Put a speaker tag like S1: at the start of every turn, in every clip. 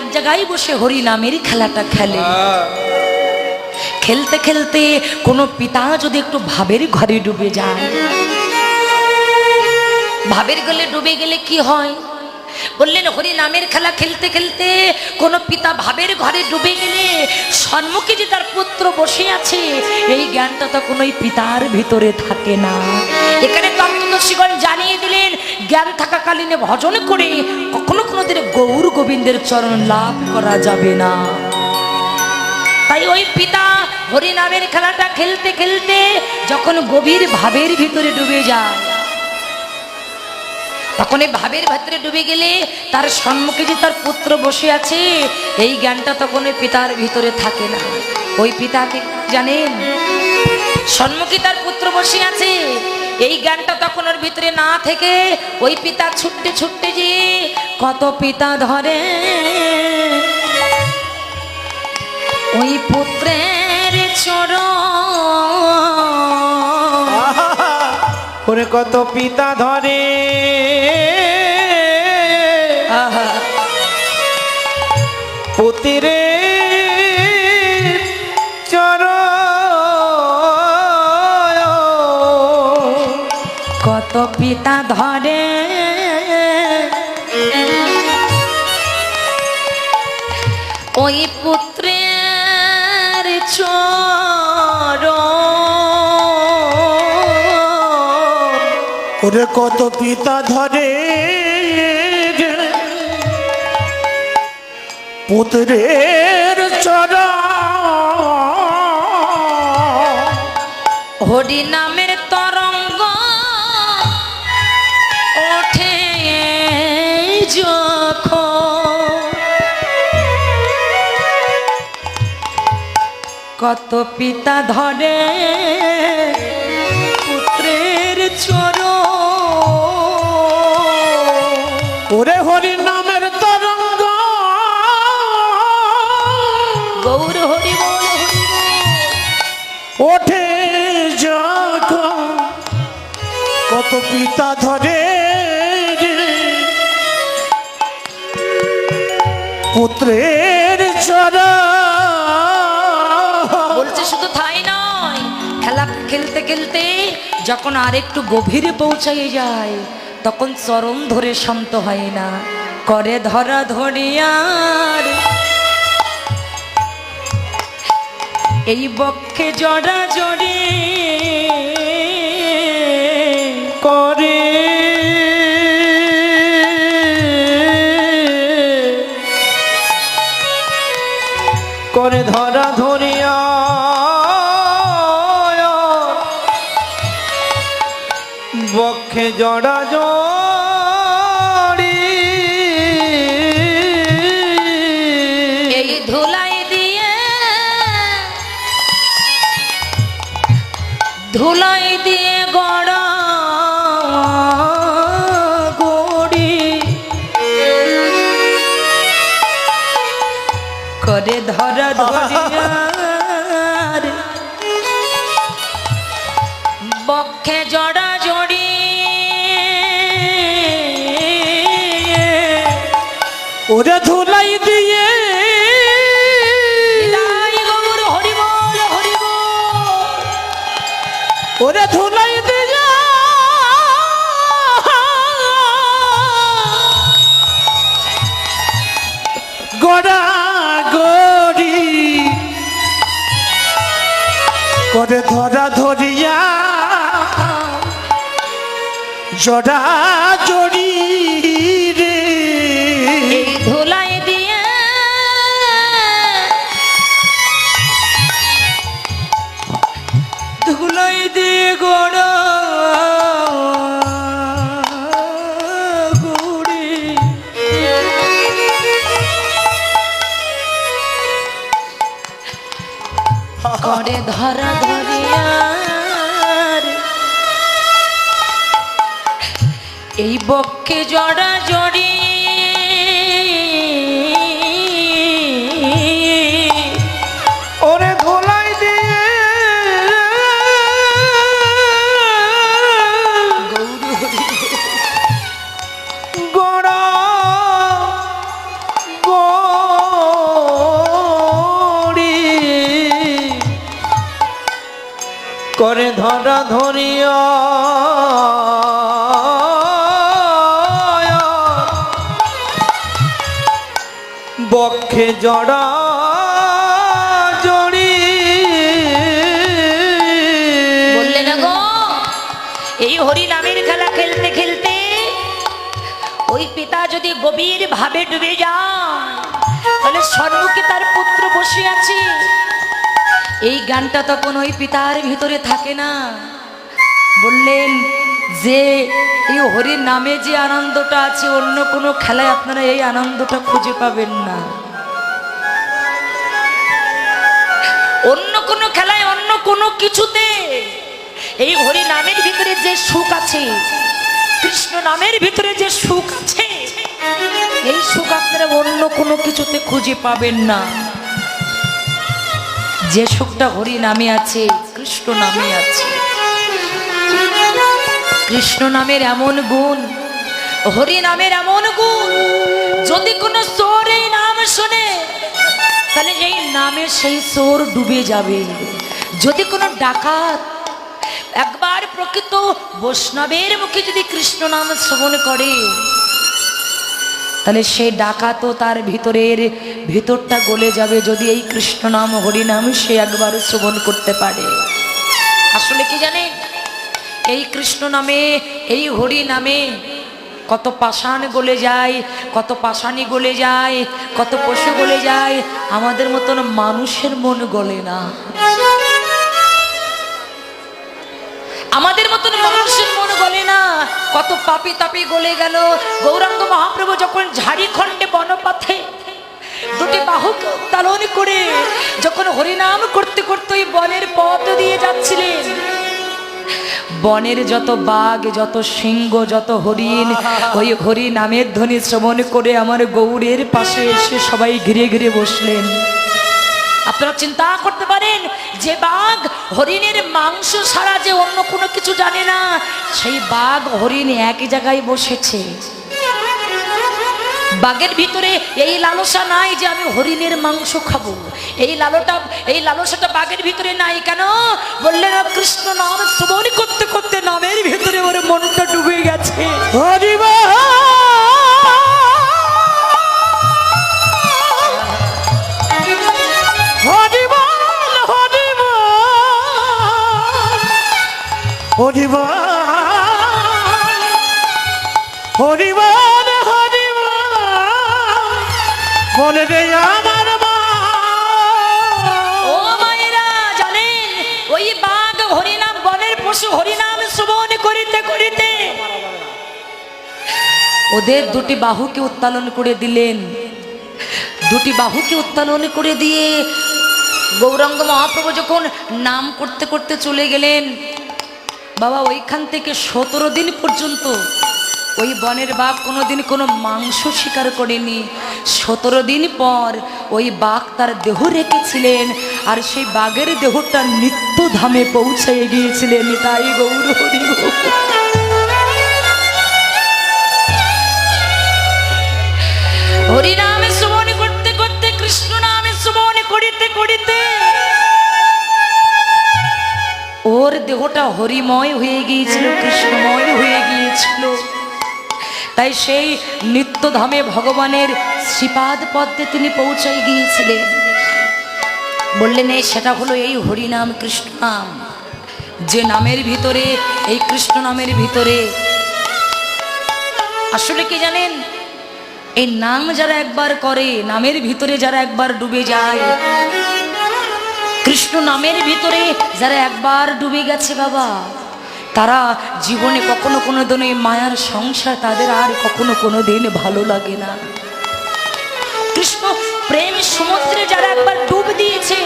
S1: এক জায়গায় বসে হরি হরিনামের খেলাটা খেলে। খেলতে খেলতে কোনো পিতা যদি একটু ভাবের ঘরে ডুবে যায়। ভাবের গলে ডুবে গেলে কি হয়? বললেন, হরি নামের খেলা খেলতে খেলতে কোনো পিতা ভাবের ঘরে ডুবে গেলে সম্মুখে যে তার পুত্র বসে আছে, এই জ্ঞানটা তখন ওই পিতার ভিতরে থাকে না। এখানে তত্ত্বদর্শীগণ জানিয়ে দিলেন, জ্ঞান থাকাকালীনে ভজন করে কখনো কোনো দিনে গৌর গোবিন্দের চরণ লাভ করা যাবে না। তাই ওই পিতা হরি নামের খেলাটা খেলতে খেলতে যখন গভীর ভাবের ভিতরে ডুবে যায় তখন এই ভাবের ভেতরে ডুবে গেলে তার সম্মুখে যে তার পুত্র বসে আছে, এই জ্ঞানটা তখন ওই পিতার ভিতরে থাকে না। ওই পিতাকে জানেন? সম্মুখে তার পুত্র বসে আছে, এই জ্ঞানটা তখন ওর ভিতরে না থেকে ওই পিতা ছুটতে ছুটতে যে কত পিতা ধরে। ওই পুত্রের চরণ
S2: ওরে কত পিতা ধরে।
S1: আহা।
S2: পুতিরে চর
S1: কত পিতা ধরে। ওই পুত্রের
S2: ওরে কত পিতা ধরে? পুত্রের চর
S1: হরি তরঙ্গ ওঠে কত পিতা ধরে পুত্রের চোর
S2: ওরে হরি নামের তরঙ্গ।
S1: গৌর হরি বল হরি
S2: ওঠে যখন কত পিতা ধরে পুত্রের চরা
S1: বলছে শুধু তাই নয় খেলা খেলতে খেলতে যখন আরেকটু গভীরে পৌঁছাই যায় তখন চরম ধরে শান্ত হয় না। করে ধরা ধরিয়ার এই বক্ষে জড়া জড়ি।
S2: করে বক্ষে জড়া জড়ি।
S1: এই ধুলাই দিয়ে ধুলাই দিয়ে গড়া গড়ি। করে ধরা ধরিয়ার
S2: করে ধরা ধরিয়া জড়া জড়ি রে।
S1: এই ধুলাই দিয়ে ধুলাই দিয়ে গড়া গুড়ি। ধরা এই বক্ষে জড়া জড়ি
S2: বক্ষে জড়া জড়ি।
S1: বললে না গো, এই হরি নামের খেলা খেলতে খেলতে ওই পিতা যদি গভীর ভাবে ডুবে যায়, তাহলে সম্মুখে তার পুত্র বসে আছে। এই গানটা তখন ওই পিতার ভিতরে থাকে না। বললেন যে এই হরির নামে যে আনন্দটা আছে, অন্য কোনো খেলায় আপনারা এই আনন্দটা খুঁজে পাবেন না। অন্য কোনো খেলায়, অন্য কোনো কিছুতে এই হরি নামের ভিতরে যে সুখ আছে, কৃষ্ণ নামের ভিতরে যে সুখ আছে, এই সুখ আপনারা অন্য কোনো কিছুতে খুঁজে পাবেন না। যে সুখটা হরি নামে আছে, কৃষ্ণ নামে আছে। কৃষ্ণ নামের এমন গুণ, হরি নামের এমন গুণ, যদি কোনো চোর এই নাম শোনে, তাহলে এই নামে সেই চোর ডুবে যাবে। যদি কোনো ডাকাত একবার প্রকৃত বৈষ্ণবের মুখে যদি কৃষ্ণ নাম শ্রবণ করে, তাহলে সেই ডাকাতও তার ভিতরের ভিতরটা গলে যাবে যদি এই কৃষ্ণ নাম হরিনাম সে একবার শ্রবণ করতে পারে। আসলে কি জানেন? এই কৃষ্ণ নামে, এই হরি নামে কত পাষাণ গলে যায়, কত পাষাণী গলে যায়, কত পশু গলে যায়, আমাদের মতন মানুষের মন গলে না। আমাদের মতন মানুষের মন গলে না। কত পাপি তাপি গলে গেল। গৌরাঙ্গ মহাপ্রভু যখন ঝাড়িখণ্ডে বনপথে দুটি বাহু উত্তালন করে, যখন হরিনাম করতে করতে ওই বনের পথ দিয়ে যাচ্ছিলেন বনের যত বাঘ যত সিংহ যত হরিণ ওই হরি নামের ধ্বনি শ্রবণ করে আমার গৌরের পাশে এসে সবাই ঘিরে ঘিরে বসলেন। আপনারা চিন্তা করতে পারেন যে বাঘ হরিণের মাংস ছাড়া যে অন্য কোনো কিছু জানে না সেই বাঘ হরিণ একই জায়গায় বসেছে। বাঘের ভিতরে এই লালসা নাই যে আমি হরিণের মাংস খাব। এই লালটা, এই লালসাটা বাঘের ভিতরে নাই কেন? বললেন কৃষ্ণ নাম শ্রবণ করতে করতে নামের ভিতরে ওর মনটা ডুবে গেছে।
S2: হরিবা হরিবল
S1: ওই বাঘ হরিনাম হরিনাম শ্রবণ করিতে করিতে ওদের দুটি বাহুকে উত্তোলন করে দিলেন। দুটি বাহুকে উত্তোলন করে দিয়ে গৌরাঙ্গ মহাপ্রভু যখন নাম করতে করতে চলে গেলেন, বাবা ওইখান থেকে সতেরো দিন পর্যন্ত ওই বনের বাঘ কোনোদিন কোনো মাংস শিকার করেনি। সতেরো দিন পর ওই বাঘ তার দেহ রেখেছিলেন আর সেই বাঘের দেহটা নিত্য ধামে পৌঁছে গিয়েছিলেন। তাই গৌর হরি হরিনামে শ্রবণ করতে করতে কৃষ্ণ নামে শ্রবণ করিতে করিতে ওর দেহটা হরিময় হয়ে গিয়েছিল কৃষ্ণময় হয়ে গিয়েছিল। তাই সেই নিত্যধামে ভগবানের শ্রীপাদ পদ্মে তিনি পৌঁছাই গিয়েছিলেন। বললেন, এই সেটা হলো এই হরিনাম কৃষ্ণ নাম যে নামের ভিতরে, এই কৃষ্ণ নামের ভিতরে, আসলে কি জানেন? এই নাম যারা একবার করে, নামের ভিতরে যারা একবার ডুবে যায় কৃষ্ণ নামের ভিতরে যারা একবার ডুবে গেছে বাবা তারা জীবনে কখনো কোনো দিন এই মায়ার সংসার তাদের আর কখনো কোনো দিন ভালো লাগে না। কৃষ্ণ, প্রেম সমুদ্রে যারা একবার ডুব দিয়েছে,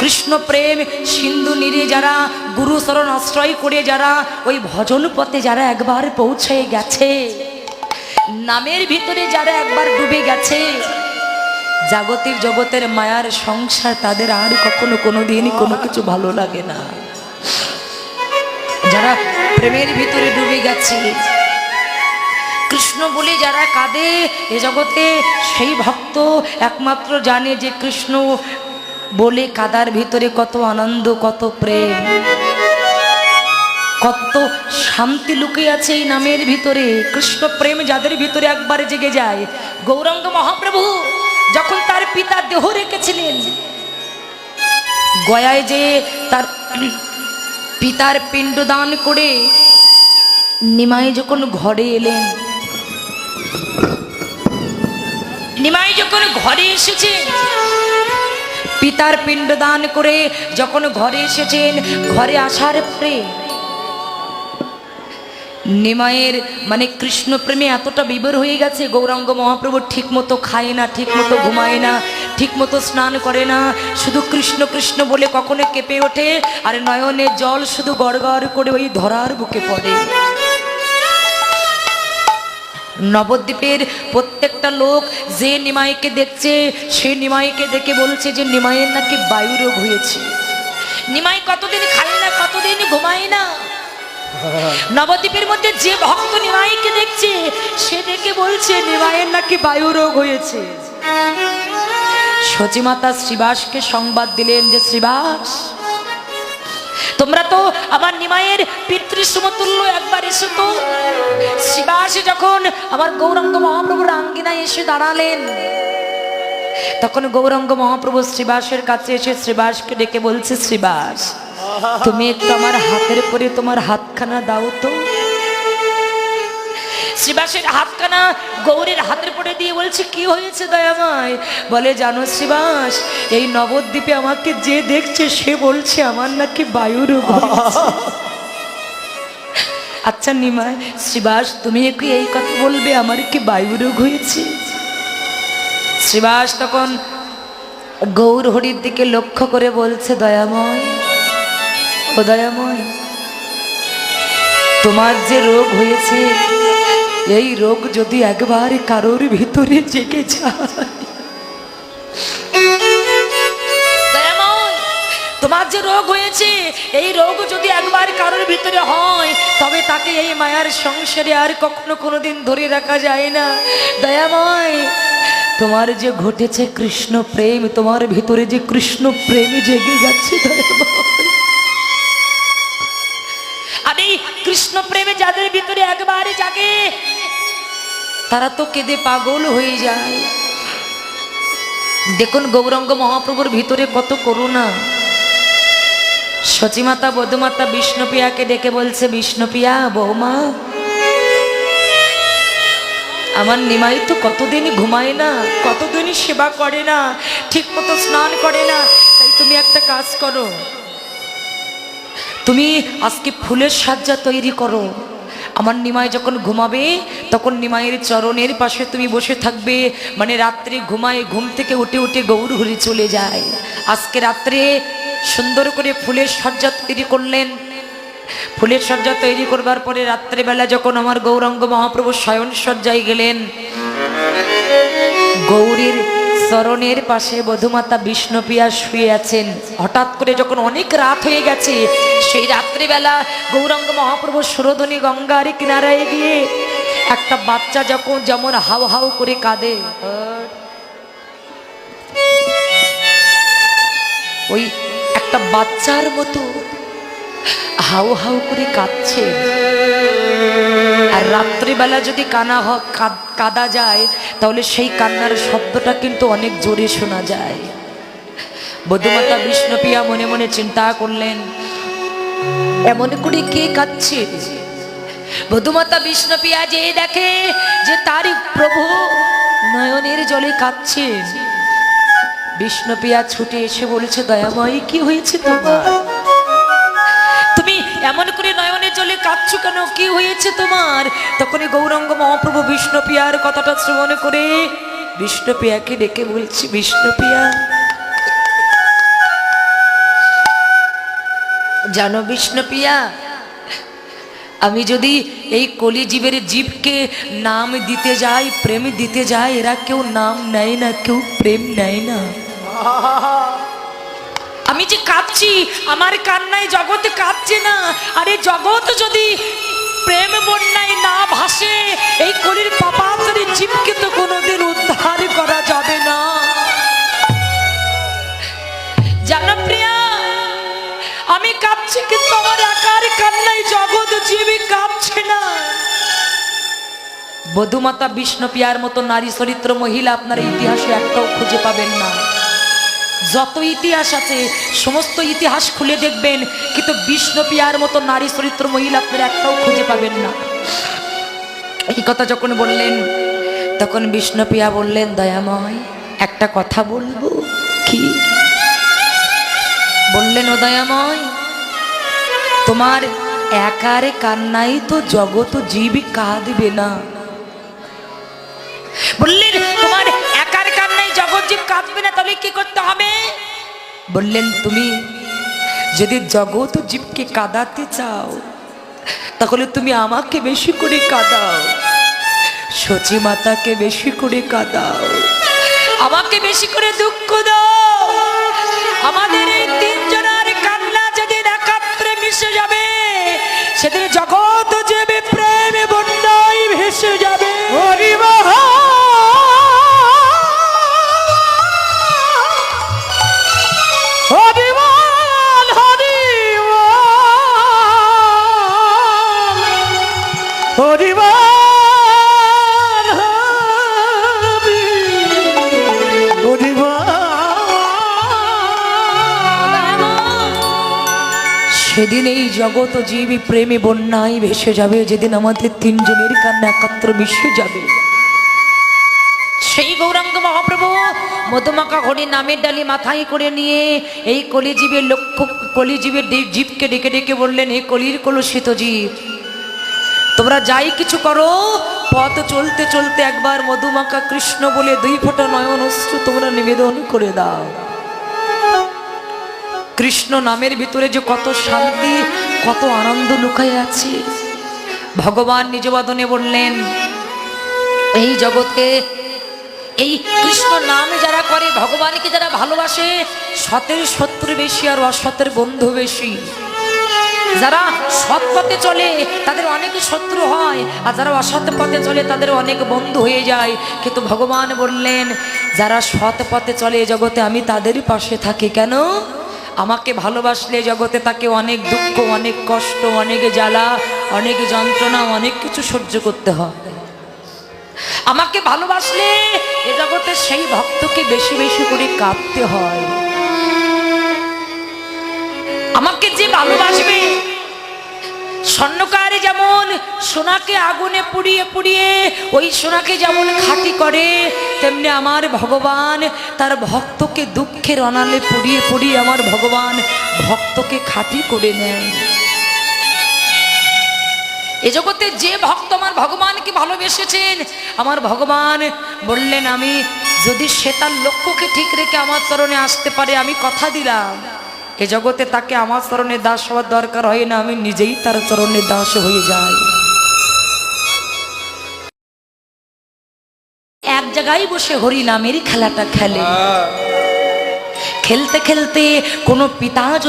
S1: কৃষ্ণ প্রেম সিন্ধু নীরে যারা গুরু শরণ আশ্রয় করে যারা ওই ভজন পথে যারা একবার পৌঁছে গেছে, নামের ভিতরে যারা একবার ডুবে গেছে, জাগতিক জগতের মায়ার সংসার তাদের আর কখনো কোনো দিনই কোনো কিছু ভালো লাগে না। যারা প্রেমের ভিতরে ডুবে গেছে। কৃষ্ণ বলে যারা কাঁদে এ জগতে, সেই ভক্ত একমাত্র জানে যে কৃষ্ণ বলে কাদার ভিতরে কত আনন্দ, কত প্রেম। কত শান্তি লুকিয়ে আছে এই নামের ভিতরে। কৃষ্ণ প্রেম যাদের ভিতরে একবারে জেগে যায়। গৌরাঙ্গ মহাপ্রভু যখন তার পিতা দেহ রেখেছিলেন, গয়ায় যে তার পিতার পিণ্ডদান করে নিমাই যখন ঘরে এলেন, নিমাই যখন ঘরে এসেছে পিতার পিণ্ডদান করে যখন ঘরে এসেছেন, ঘরে আসার পরে নিমায়ের মানে কৃষ্ণ প্রেমে এতটা বিবর হয়ে গেছে, গৌরাঙ্গ মহাপ্রভু ঠিক মতো খায় না ঠিক মতো ঘুমায় না ঠিক মতো স্নান করে না, শুধু কৃষ্ণ কৃষ্ণ বলে কখনো কেঁপে ওঠে, আর নয়নে জল শুধু গড়গড় করে ওই ধরার বুকে পড়ে। নবদ্বীপের প্রত্যেকটা লোক যে নিমাইকে দেখছে, সে নিমাইকে দেখে বলছে যে নিমাইয়ের নাকি বায়ু রোগ হয়েছে। নিমাই কতদিন খায় না, কতদিন ঘুমায় না? নবদ্বীপের মধ্যে যে ভক্ত নিমাইকে দেখছে, সে দেখে বলছে, নিমাইয়ের নাকি বায়ু রোগ হয়েছে? সচিমাতা শ্রীবাসকে সংবাদ দিলেন যে, শ্রীবাস, তোমরা তো আমার নিমাইয়ের পিতৃসমতুল্য একবার এসো তো। শ্রীবাস যখন আমার গৌরাঙ্গ মহাপ্রভুর আঙ্গিনায় এসে দাঁড়ালেন, তখন গৌরাঙ্গ মহাপ্রভু শ্রীবাসের কাছে এসে শ্রীবাসকে ডেকে বলছে, শ্রীবাস তুমি একটু আমার হাতের পরে তোমার হাতখানা দাও তো। শ্রীবাসের হাতখানা গৌরের হাতের পরে দিয়ে বলছে, কি হয়েছে দয়াময়? বলে, জানো শ্রীবাস, এই নবদ্বীপে আমাকে যে দেখছে, সে বলছে আমার নাকি বায়ু রোগ হয়েছে। আচ্ছা নিমায় শ্রীবাস, তুমি একটু এই কথা বলবে, আমার কি বায়ু রোগ হয়েছে? শ্রীবাস তখন গৌর হরির দিকে লক্ষ্য করে বলছে, দয়াময় ও দয়াময় তোমার যে রোগ হয়েছে, এই রোগ যদি একবার কারোর ভিতরে জেগে যায়। তোমার যে রোগ হয়েছে, এই রোগ যদি একবার কারোর ভিতরে হয়, তবে তাকে এই মায়ার সংসারে আর কখনো কোনোদিন ধরে রাখা যায় না। দয়াময় তোমার যে ঘটেছে কৃষ্ণ প্রেম, তোমার ভিতরে যে কৃষ্ণ প্রেম জেগে যাচ্ছে দয়াময় কৃষ্ণ প্রেমে যাদের ভিতরে একবারে জাগে, তারা তো কেঁদে পাগল হয়ে যায়। দেখুন গৌরঙ্গ মহাপ্রভুর ভিতরে কত করুণা। সচিমাতা, বধুমাতা বিষ্ণুপ্রিয়াকে ডেকে বলছে, বিষ্ণুপ্রিয়া, বৌমা, আমার নিমাই তো কতদিন ঘুমায় না, কতদিন সেবা করে না ঠিক মতো স্নান করে না, তাই তুমি একটা কাজ করো তুমি আজকে ফুলের সাজ্জা তৈরি করো। আমার নিমাই যখন ঘুমাবে, তখন নিমাইয়ের চরণের পাশে তুমি বসে থাকবে। মানে রাত্রে ঘুমায়, ঘুম থেকে উঠে উঠে গৌর হরি চলে যায়। আজকে রাত্রে সুন্দর করে ফুলের সজ্জা তৈরি করলেন। ফুলের সজ্জা তৈরি করবার পরে রাত্রেবেলা যখন আমার গৌরাঙ্গ মহাপ্রভু শয়ন সজ্জায় গেলেন, গৌরীর চরণের পাশে বধুমাতা বিষ্ণুপ্রিয়া শুয়ে আছেন। হঠাৎ করে যখন অনেক রাত হয়ে গেছে, সেই রাত্রিবেলা গৌরাঙ্গ মহাপ্রভু সুরধনী গঙ্গার কিনারায় গিয়ে একটা বাচ্চা যখন যেমন হাউ হাউ করে কাঁদে, ওই একটা বাচ্চার মতো হাউ হাউ করে কাঁদছে। আর রাত্রিবেলা যদি কানা হ- কাদ- যায়, তাহলে সেই কান্নার শব্দটা কিন্তু অনেক জোরে শোনা যায়। বধুমাতা বিষ্ণুপ্রিয়া মনে মনে চিন্তা করলেন, এমন করে কে কাঁদছে? বধুমাতা বিষ্ণুপ্রিয়া যে দেখে যে তারই প্রভু নয়নের জলে কাঁদছে। বিষ্ণুপ্রিয়া ছুটে এসে বলছে, দয়াময়, কি হয়েছে তোমার? কাঁদছো কেন? কি হয়েছে তোমার? তখনই গৌরাঙ্গ মহাপ্রভু বিষ্ণুপ্রিয়ার কথাটা শ্রবণ করে বিষ্ণুপ্রিয়াকে ডেকে বলছি, বিষ্ণুপ্রিয়া, জানো বিষ্ণুপ্রিয়া, আমি যদি এই কলিজীবের জীবকে নাম দিতে যাই, প্রেম দিতে যাই, এরা কেউ নাম নেয় না, কেউ প্রেম নেয় না। আমি যে কাঁদছি, আমার কান্নায় জগৎ কাঁদছে না। আরে জগৎ যদি প্রেম বন্যায় না ভাসে, এই কলির পাপাতরে জীবকে তো কোনোদিন উদ্ধার করা যাবে না। জানপ্রিয়া আমি কাঁদছি কিন্তু আমার একার কান্নায় জগৎ জীবই কাঁপছে না। বধুমাতা বিষ্ণু পিয়ার মতো নারী চরিত্র মহিলা আপনার ইতিহাসে একটাও খুঁজে পাবেন না। যত ইতিহাস আছে, সমস্ত ইতিহাস খুলে দেখবেন, কিন্তু বিষ্ণুপিয়ার মতো নারী চরিত্র মহিলা আপনার একটাও খুঁজে পাবেন না। এই কথা যখন বললেন, তখন বিষ্ণুপ্রিয়া বললেন, দয়াময়, একটা কথা বলব কি? বললেন, ও দয়াময়, তোমার একার কান্নাই তো জগৎ, জীবী কাঁদবে না। বললেন, তোমার কান্নাই কাঁদবে না, তাহলে কি করতে হবে? বললেন, তুমি যদি জগৎ জীবকে কাঁদাতে চাও, তাহলে তুমি আমাকে বেশি করে কাঁদাও। সচি মাতাকে বেশি করে কাঁদাও। আমাকে বেশি করে দুঃখ দাও। আমাদের এই তিনজনের কান্না যেদিন একাত্রে মিশে যাবে, সেদিন জগৎ জগৎ জীবী প্রেমে বন্যায় ভেসে যাবে। যেদিন আমাদের তিনজনের কান্না একত্র মিশে যাবে। সেই গৌরাঙ্গ মহাপ্রভু মধুমাকা হরি নামের ডালি মাথায় করে নিয়ে এই কলিজীবের লক্ষ্য কলিজীবের জীবকে ডেকে ডেকে বললেন, হে কলির কলুষিত জীব, তোমরা যাই কিছু করো, পথ চলতে চলতে একবার মধুমাকা কৃষ্ণ বলে দুই ফোঁটা নয়ন অশ্রু তোমরা নিবেদন করে দাও। কৃষ্ণ নামের ভিতরে যে কত শান্তি কত আনন্দ লুকায় আছে। ভগবান নিজ বদনে বললেন, এই জগতে এই কৃষ্ণ নাম যারা করে, ভগবানকে যারা ভালোবাসে, সতের শত্রু বেশি আর অসতের বন্ধু বেশি। যারা সৎ পথে চলে, তাদের অনেক শত্রু হয়, আর যারা অসৎ পথে চলে, তাদের অনেক বন্ধু হয়ে যায়। কিন্তু ভগবান বললেন, যারা সৎ পথে চলে জগতে, আমি তাদের পাশে থাকি কেন? আমাকে ভালোবাসলে জগতে তাকে অনেক দুঃখ, অনেক কষ্ট, অনেক জ্বালা, অনেক যন্ত্রণা, অনেক কিছু সহ্য করতে হয়। আমাকে ভালোবাসলে এ জগতে সেই ভক্তকে বেশি বেশি করে কাঁদতে হয়। আমাকে যে ভালোবাসবে স্বর্ণকারে যেমন সোনাকে আগুনে পুড়িয়ে পুড়িয়ে, ওই সোনাকে যেমন খাঁটি করে, তেমনি আমার ভগবান তার ভক্তকে দুঃখের অনালে পুড়িয়ে পুড়িয়ে আমার ভগবান ভক্তকে খাঁটি করে নেয় এ জগতে যে ভক্ত আমার ভগবানকে ভালোবেসেছেন, আমার ভগবান বললেন, আমি যদি সে তার লক্ষ্যকে ঠিক রেখে আমার চরণে আসতে পারে, আমি কথা দিলাম। এ জগতে তাকে আমার চরণে দাস হওয়ার দরকার হয় না আমি নিজেই তার চরণে দাস হয়ে যাই। এক জায়গায় বসে হরি নামের খেলাটা খেলে। খেলতে খেলতে কোনো পিতা যদি